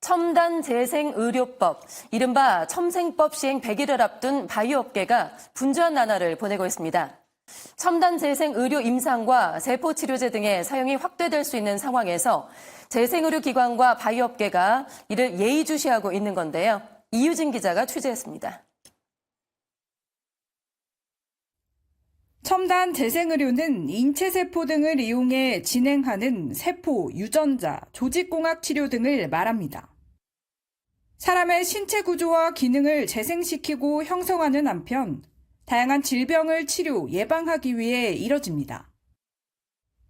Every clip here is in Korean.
첨단 재생 의료법, 이른바 첨생법 시행 100일을 앞둔 바이오 업계가 분주한 나날을 보내고 있습니다. 첨단 재생 의료 임상과 세포 치료제 등의 사용이 확대될 수 있는 상황에서 재생 의료 기관과 바이오 업계가 이를 예의주시하고 있는 건데요. 이유진 기자가 취재했습니다. 첨단 재생의료는 인체세포 등을 이용해 진행하는 세포, 유전자, 조직공학 치료 등을 말합니다. 사람의 신체 구조와 기능을 재생시키고 형성하는 한편 다양한 질병을 치료, 예방하기 위해 이뤄집니다.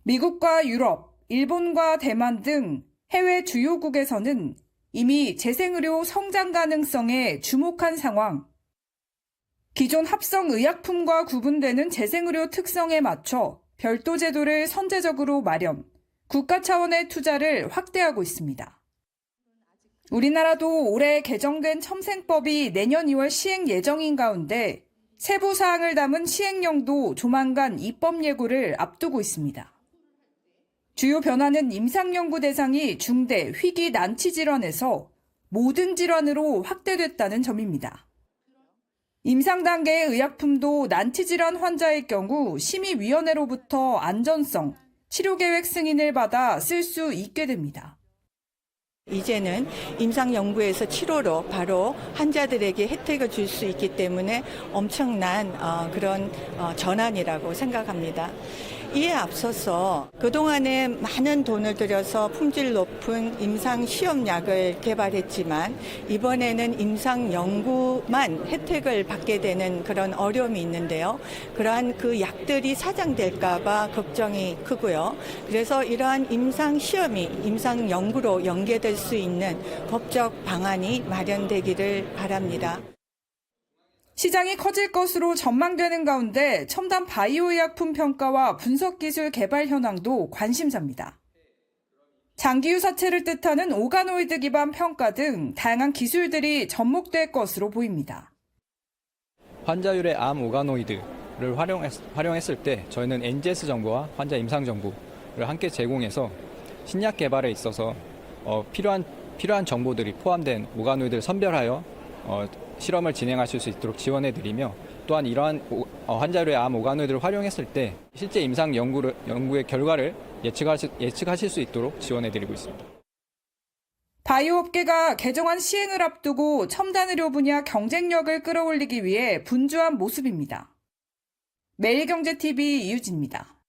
미국과 유럽, 일본과 대만 등 해외 주요국에서는 이미 재생의료 성장 가능성에 주목한 상황, 기존 합성 의약품과 구분되는 재생의료 특성에 맞춰 별도 제도를 선제적으로 마련, 국가 차원의 투자를 확대하고 있습니다. 우리나라도 올해 개정된 첨생법이 내년 2월 시행 예정인 가운데 세부 사항을 담은 시행령도 조만간 입법 예고를 앞두고 있습니다. 주요 변화는 임상연구 대상이 중대, 희귀, 난치 질환에서 모든 질환으로 확대됐다는 점입니다. 임상 단계의 의약품도 난치 질환 환자의 경우 심의위원회로부터 안전성, 치료 계획 승인을 받아 쓸 수 있게 됩니다. 이제는 임상 연구에서 치료로 바로 환자들에게 혜택을 줄 수 있기 때문에 엄청난 어, 그런 어, 전환이라고 생각합니다. 이에 앞서서 그동안에 많은 돈을 들여서 품질 높은 임상 시험 약을 개발했지만 이번에는 임상 연구만 혜택을 받게 되는 그런 어려움이 있는데요. 그러한 그 약들이 사장될까봐 걱정이 크고요. 그래서 이러한 임상 시험이 임상 연구로 연계될 수 있는 법적 방안이 마련되기를 바랍니다. 시장이 커질 것으로 전망되는 가운데 첨단 바이오 의약품 평가와 분석 기술 개발 현황도 관심사입니다. 장기 유 사체를 뜻하는 오가노이드 기반 평가 등 다양한 기술들이 접목될 것으로 보입니다. 환자율의 암 오가노이드를 활용했, 활용했을 때 저희는 NGS 정보와 환자 임상 정보를 함께 제공해서 신약 개발에 있어서 어, 필요한 필요한 정보들이 포함된 오가노이드를 선별하여 어, 실험을 진행하실 수 있도록 지원해 드리며 또한 이러한 오- 어, 환자율의 암 오가노이드를 활용했을 때 실제 임상 연구를, 연구의 결과를 예측하실, 예측하실 수 있도록 지원해 드리고 있습니다. 바이오 업계가 개정안 시행을 앞두고 첨단 의료 분야 경쟁력을 끌어올리기 위해 분주한 모습입니다. 매일경제TV 이유진입니다.